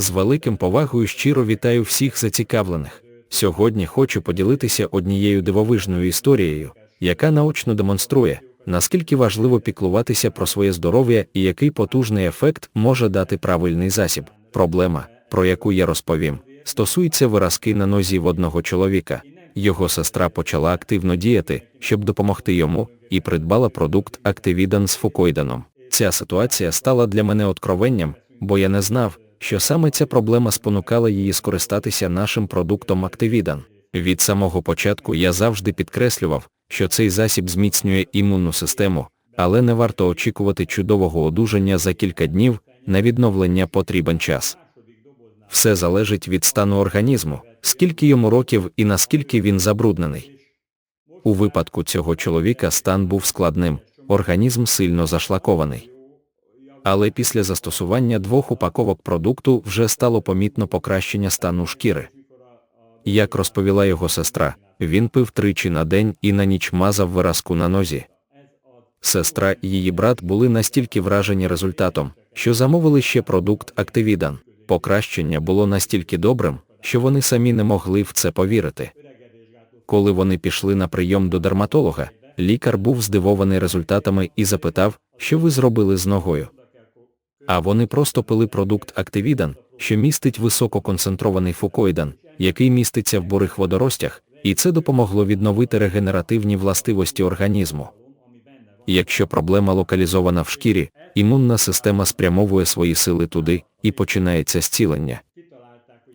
З великим повагою щиро вітаю всіх зацікавлених. Сьогодні хочу поділитися однією дивовижною історією, яка наочно демонструє, наскільки важливо піклуватися про своє здоров'я і який потужний ефект може дати правильний засіб. Проблема, про яку я розповім, стосується виразки на нозі в одного чоловіка. Його сестра почала активно діяти, щоб допомогти йому, і придбала продукт Активідан з фукоїданом. Ця ситуація стала для мене откровенням, бо я не знав, що саме ця проблема спонукала її скористатися нашим продуктом Активідан. Від самого початку я завжди підкреслював, що цей засіб зміцнює імунну систему, але не варто очікувати чудового одужання за кілька днів, на відновлення потрібен час. Все залежить від стану організму, скільки йому років і наскільки він забруднений. У випадку цього чоловіка стан був складним, організм сильно зашлакований. Але після застосування двох упаковок продукту вже стало помітно покращення стану шкіри. Як розповіла його сестра, він пив тричі на день і на ніч мазав виразку на нозі. Сестра і її брат були настільки вражені результатом, що замовили ще продукт Активідан. Покращення було настільки добрим, що вони самі не могли в це повірити. Коли вони пішли на прийом до дерматолога, лікар був здивований результатами і запитав, що ви зробили з ногою. А вони просто пили продукт Активідан, що містить висококонцентрований фукоїдан, який міститься в бурих водоростях, і це допомогло відновити регенеративні властивості організму. Якщо проблема локалізована в шкірі, імунна система спрямовує свої сили туди і починається зцілення.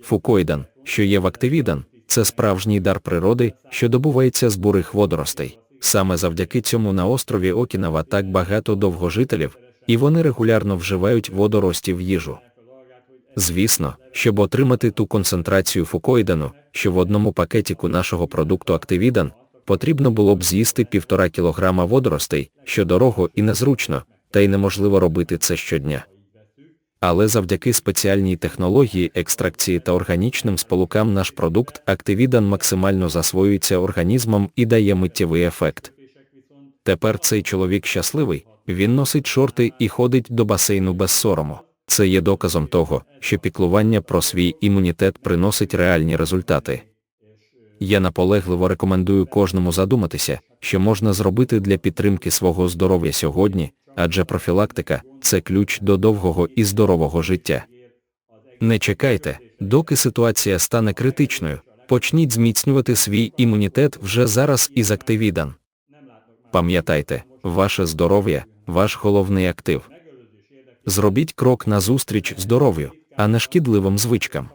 Фукоїдан, що є в активідан, це справжній дар природи, що добувається з бурих водоростей. Саме завдяки цьому на острові Окінава так багато довгожителів, і вони регулярно вживають водорості в їжу. Звісно, щоб отримати ту концентрацію фукоїдану, що в одному пакетіку нашого продукту Активідан, потрібно було б з'їсти півтора кілограма водоростей, що дорого і незручно, та й неможливо робити це щодня. Але завдяки спеціальній технології екстракції та органічним сполукам наш продукт Активідан максимально засвоюється організмом і дає миттєвий ефект. Тепер цей чоловік щасливий, він носить шорти і ходить до басейну без сорому. Це є доказом того, що піклування про свій імунітет приносить реальні результати. Я наполегливо рекомендую кожному задуматися, що можна зробити для підтримки свого здоров'я сьогодні, адже профілактика це ключ до довгого і здорового життя. Не чекайте, доки ситуація стане критичною, почніть зміцнювати свій імунітет вже зараз із активідан. Пам'ятайте, ваше здоров'я ваш головний актив. Зробіть крок назустріч здоров'ю, а не шкідливим звичкам.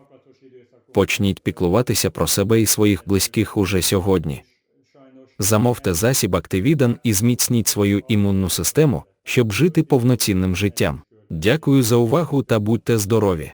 Почніть піклуватися про себе і своїх близьких уже сьогодні. Замовте засіб Активідан і зміцніть свою імунну систему, щоб жити повноцінним життям. Дякую за увагу та будьте здорові!